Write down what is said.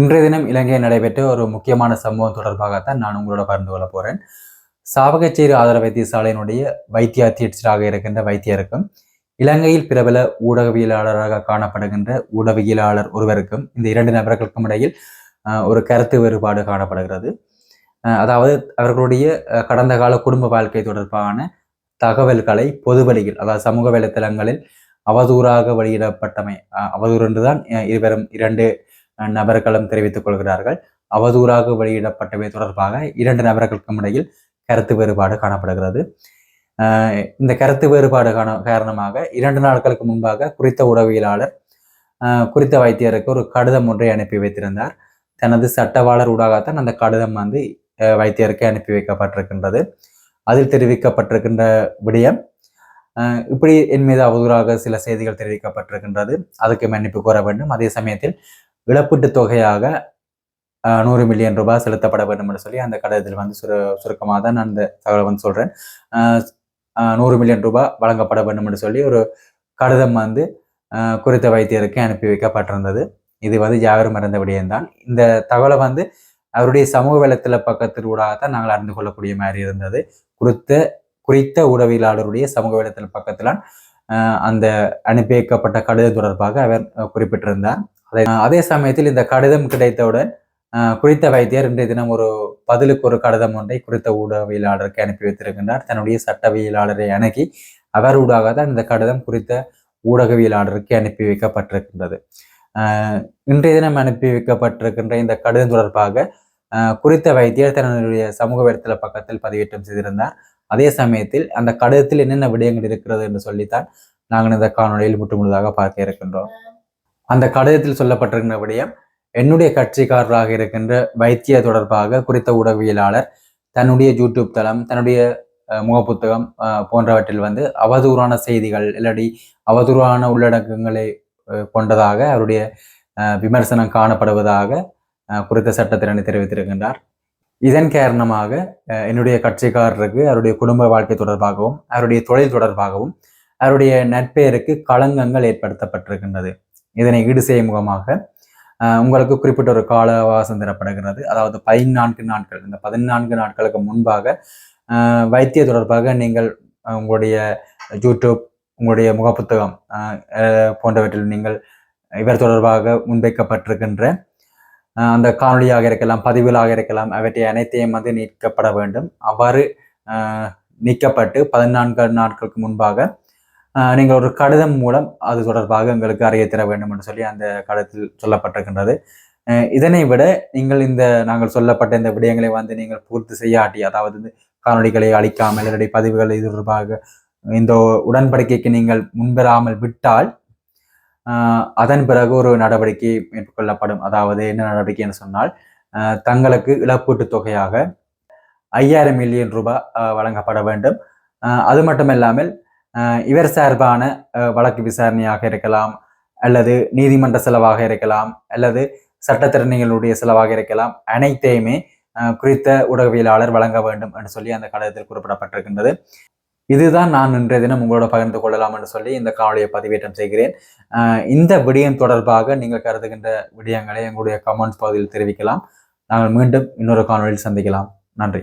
இன்றைய தினம் இலங்கையில் நடைபெற்ற ஒரு முக்கியமான சம்பவம் தொடர்பாகத்தான் நான் உங்களோட பகிர்ந்து கொள்ள போகிறேன் சாவகச்சேரி ஆதார வைத்தியசாலையினுடைய வைத்திய அத்தியட்சராக இருக்கின்ற வைத்தியருக்கும் இலங்கையில் பிரபல ஊடகவியலாளராக காணப்படுகின்ற ஊடகவியலாளர் ஒருவருக்கும் இந்த இரண்டு நபர்களுக்கும் இடையில் ஒரு கருத்து வேறுபாடு காணப்படுகிறது. அதாவது அவர்களுடைய கடந்த கால குடும்ப வாழ்க்கை தொடர்பான தகவல்களை பொதுவெளியில் அதாவது சமூக வலைத்தளங்களில் அவதூறாக வெளியிடப்பட்டமை அவதூறு என்றுதான் இருவரும் இரண்டு நபர்களும் தெரிவித்துக் கொள்கிறார்கள். அவதூறாக வெளியிடப்பட்டவை தொடர்பாக இரண்டு நபர்களுக்கும் இடையில் கருத்து வேறுபாடு காணப்படுகிறது. இந்த கருத்து வேறுபாடு காண காரணமாக இரண்டு நாட்களுக்கு முன்பாக குறித்த உடவியலாளர் குறித்த வைத்தியருக்கு ஒரு கடிதம் ஒன்றை அனுப்பி வைத்திருந்தார். தனது சட்டவாளர் ஊடாகத்தான் அந்த கடிதம் வந்து வைத்தியருக்கு அனுப்பி வைக்கப்பட்டிருக்கின்றது. அதில் தெரிவிக்கப்பட்டிருக்கின்ற விடயம் இப்படி என் மீது அவதூறாக சில செய்திகள் தெரிவிக்கப்பட்டிருக்கின்றது. அதுக்கு மன்னிப்பு கோர வேண்டும். அதே சமயத்தில் இழப்பீட்டுத் தொகையாக நூறு மில்லியன் ரூபாய் செலுத்தப்பட வேண்டும் என்று சொல்லி அந்த கடிதத்தில் வந்து சுரு சுருக்கமாக தான் நான் அந்த தகவலை வந்து சொல்கிறேன் நூறு மில்லியன் ரூபாய் வழங்கப்பட வேண்டும் என்று சொல்லி ஒரு கடிதம் வந்து குறித்த வைத்தியருக்கு அனுப்பி வைக்கப்பட்டிருந்தது. இது வந்து யாரும் மறந்த விடயம்தான் இந்த தகவலை வந்து அவருடைய சமூக வலைத்தள பக்கத்தில் தான் நாங்கள் அறிந்து கொள்ளக்கூடிய மாதிரி இருந்தது. குறித்த குறித்த உடவியலாளருடைய சமூக வலைத்தள பக்கத்தில் அந்த அனுப்பி வைக்கப்பட்ட கடிதம் தொடர்பாக அவர் குறிப்பிட்டிருந்தார். அதே அதே சமயத்தில் இந்த கடிதம் கிடைத்தவுடன் குறித்த வைத்தியர் இன்றைய தினம் ஒரு பதிலுக்கு ஒரு கடிதம் ஒன்றை குறித்த ஊடகவியலாளருக்கு அனுப்பி வைத்திருக்கின்றார். தன்னுடைய சட்டவியலாளரை அணுகி அவர் ஊடாக தான் இந்த கடிதம் குறித்த ஊடகவியலாளருக்கு அனுப்பி வைக்கப்பட்டிருக்கின்றது. இன்றைய தினம் அனுப்பி வைக்கப்பட்டிருக்கின்ற இந்த கடிதம் தொடர்பாக குறித்த வைத்தியர் தன்னுடைய சமூக வலைத்தள பக்கத்தில் பதிவேற்றம் செய்திருந்தார். அதே சமயத்தில் அந்த கடிதத்தில் என்னென்ன விடயங்கள் இருக்கிறது என்று சொல்லித்தான் நாங்கள் இந்த காணொலியில் முற்றுமுழுதாக பார்க்க இருக்கின்றோம். அந்த கடிதத்தில் சொல்லப்பட்டிருக்கிற விடயம் என்னுடைய கட்சிக்காரராக இருக்கின்ற வைத்திய தொடர்பாக குறித்த உடவியலாளர் தன்னுடைய யூடியூப் தளம் தன்னுடைய முகப்புத்தகம் போன்றவற்றில் வந்து அவதூறான செய்திகள் இல்லாட்டி அவதூறான உள்ளடக்கங்களை கொண்டதாக அவருடைய விமர்சனம் காணப்படுவதாக குறித்த சட்டத்திறனை தெரிவித்திருக்கின்றார். இதன் காரணமாக என்னுடைய கட்சிக்காரருக்கு அவருடைய குடும்ப வாழ்க்கை தொடர்பாகவும் அவருடைய தொழில் தொடர்பாகவும் அவருடைய நட்பெயருக்கு களங்கங்கள் ஏற்படுத்தப்பட்டிருக்கின்றது. இதனை ஈடு செய்யும் முகமாக உங்களுக்கு குறிப்பிட்ட ஒரு கால அவகாசம் தரப்படுகிறது. அதாவது பதினான்கு நாட்கள் இந்த பதினான்கு நாட்களுக்கு முன்பாக வைத்திய தொடர்பாக நீங்கள் உங்களுடைய யூடியூப் உங்களுடைய முகப்புத்தகம் போன்றவற்றில் நீங்கள் இவர் தொடர்பாக முன்வைக்கப்பட்டிருக்கின்ற அந்த காணொளியாக இருக்கலாம் பதிவுகளாக இருக்கலாம் அவற்றை அனைத்தையும் வந்து நீக்கப்பட வேண்டும். அவ்வாறு நீக்கப்பட்டு பதினான்கு நாட்களுக்கு முன்பாக நீங்கள் ஒரு கடிதம் மூலம் அது தொடர்பாக எங்களுக்கு அறிய தர வேண்டும் என்று சொல்லி அந்த கடிதத்தில் சொல்லப்பட்டிருக்கின்றது. இதனை விட நீங்கள் இந்த நாங்கள் சொல்லப்பட்ட இந்த விடயங்களை வந்து நீங்கள் பூர்த்தி செய்யாட்டி அதாவது காணொலிகளை காணொளிகளை அளிக்காமல் இல்லாட்டி பதிவுகள் இது தொடர்பாக இந்த உடன்படிக்கைக்கு நீங்கள் முன்வராமல் விட்டால் அதன் பிறகு ஒரு நடவடிக்கை மேற்கொள்ளப்படும். அதாவது என்ன நடவடிக்கை என்று சொன்னால் தங்களுக்கு இழப்பீட்டு தொகையாக ஐயாயிரம் மில்லியன் ரூபாய் வழங்கப்பட வேண்டும். அது மட்டுமல்லாமல் ஆஹ் இவர் சார்பான வழக்கு விசாரணையாக இருக்கலாம் அல்லது நீதிமன்ற செலவாக இருக்கலாம் அல்லது சட்டத்திறனைகளுடைய செலவாக இருக்கலாம் அனைத்தையுமே குறித்த ஊடகவியலாளர் வழங்க வேண்டும் என்று சொல்லி அந்த கடிதத்தில் குறிப்பிடப்பட்டிருக்கின்றது. இதுதான் நான் இன்றைய தினம் உங்களோட பகிர்ந்து கொள்ளலாம் என்று சொல்லி இந்த காணொலியை பதிவேற்றம் செய்கிறேன். இந்த விடயம் தொடர்பாக நீங்கள் கருதுகின்ற விடயங்களை எங்களுடைய கமெண்ட்ஸ் பகுதியில் தெரிவிக்கலாம். நாங்கள் மீண்டும் இன்னொரு காணொலியில் சந்திக்கலாம். நன்றி.